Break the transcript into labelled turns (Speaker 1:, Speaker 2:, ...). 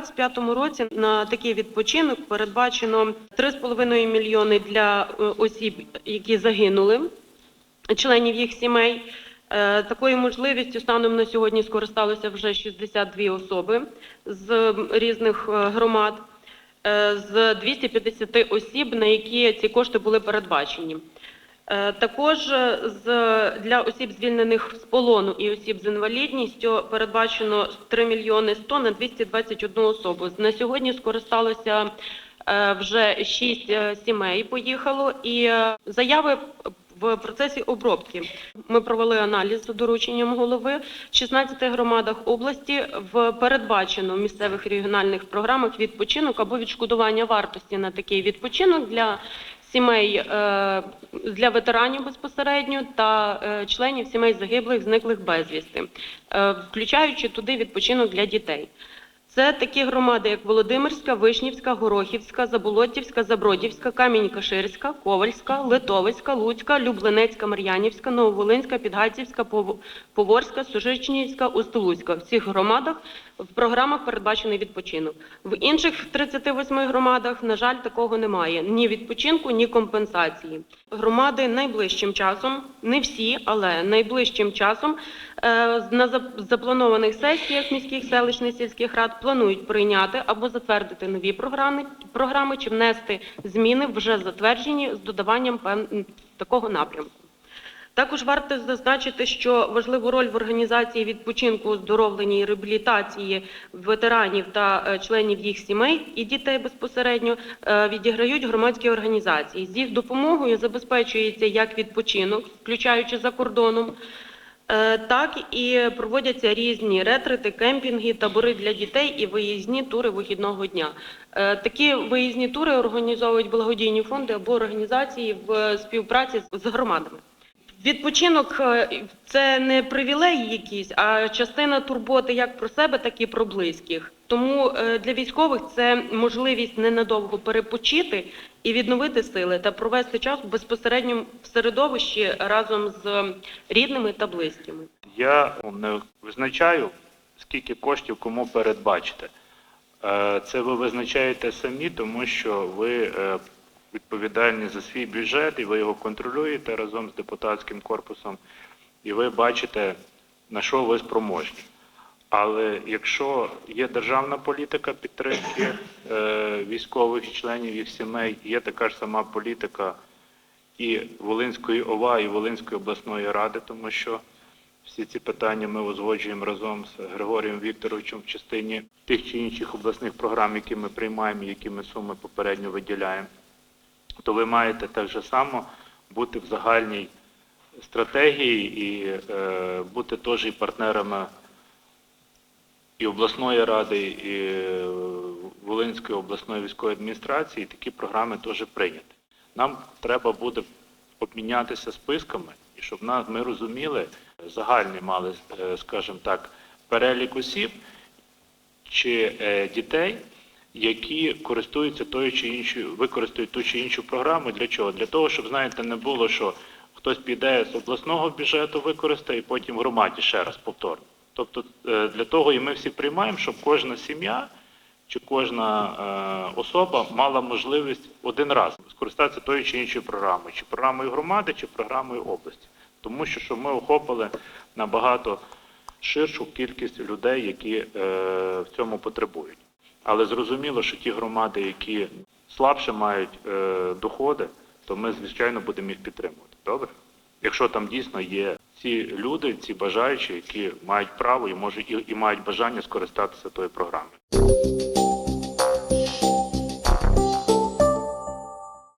Speaker 1: 2025 році на такий відпочинок передбачено 3,5 мільйони для е, осіб, які загинули, членів їх сімей. Е, Такою можливістю станом на сьогодні скористалося вже 62 особи з різних е, громад, з 250 осіб, на які ці кошти були передбачені. Е, Також е, з, для осіб, звільнених з полону і осіб з інвалідністю, передбачено 3 мільйони 100 на 221 особу. На сьогодні скористалося е, вже 6 сімей поїхало, і заяви в процесі обробки. Ми провели аналіз за дорученням голови. В 16 громадах області в передбачено в місцевих регіональних програмах відпочинок або відшкодування вартості на такий відпочинок для сімей е, для ветеранів безпосередньо та е, членів сімей загиблих, зниклих безвісти, е, включаючи туди відпочинок для дітей. Це такі громади, як Володимирська, Вишнівська, Горохівська, Заболоттівська, Забродівська, Камінь-Каширська, Ковальська, Литовицька, Луцька, Люблинецька, Мар'янівська, Нововолинська, Підгайцівська, Поворська, Сужичнівська, Устилуцька. В цих громадах в програмах передбачений відпочинок. В інших 38 громадах, на жаль, такого немає. Ні відпочинку, ні компенсації. Громади найближчим часом, не всі, але найближчим часом е, на запланованих сесіях міських селищних сільських рад планують прийняти або затвердити нові програми, програми чи внести зміни вже затверджені з додаванням такого напрямку. Також варто зазначити, що важливу роль в організації відпочинку, оздоровленні і реабілітації ветеранів та е, членів їх сімей і дітей безпосередньо е, відіграють громадські організації. З їх допомогою забезпечується як відпочинок, включаючи за кордоном, так і проводяться різні ретрити, кемпінги, табори для дітей і виїзні тури вихідного дня. Е, Такі виїзні тури організовують благодійні фонди або організації в співпраці з громадами. Відпочинок е, це не привілей якісь, а частина турботи як про себе, так і про близьких. Тому е, для військових це можливість ненадовго перепочити і відновити сили та провести час безпосередньо в середовищі разом з рідними та близькими.
Speaker 2: Я не визначаю, скільки коштів кому передбачити. Е, Це ви визначаєте самі, тому що ви е, відповідальні за свій бюджет і ви його контролюєте разом з депутатським корпусом, і ви бачите, на що ви спроможні. Але якщо є державна політика підтримки е, військових членів їх сімей, є така ж сама політика і Волинської ОВА, і Волинської обласної ради, тому що всі ці питання ми узгоджуємо разом з Григорієм Вікторовичем в частині тих чи інших обласних програм, які ми приймаємо, які ми суми попередньо виділяємо, то ви маєте так же само бути в загальній стратегії і е, бути теж і партнерами і обласної ради, і е, Волинської обласної військової адміністрації, такі програми теж прийняті. Нам треба буде обмінятися списками, і щоб ми розуміли, загальний мали, е, скажімо так, перелік осіб чи е, дітей, які користуються тою чи іншою, використають ту чи іншу програму. Для чого? Для того, щоб знаєте, не було, що хтось піде з обласного бюджету, використає, і потім громаді ще раз повторно. Тобто е, для того і ми всі приймаємо, щоб кожна сім'я чи кожна е, особа мала можливість один раз скористатися тою чи іншою програмою, чи програмою громади, чи програмою області. Тому що щоб ми охопили набагато ширшу кількість людей, які е, в цьому потребують. Але зрозуміло, що ті громади, які слабше мають доходи, то ми, звичайно, будемо їх підтримувати. Добре? Якщо там дійсно є ці люди, ці бажаючі, які мають право і можуть і, і мають бажання скористатися тою програмою.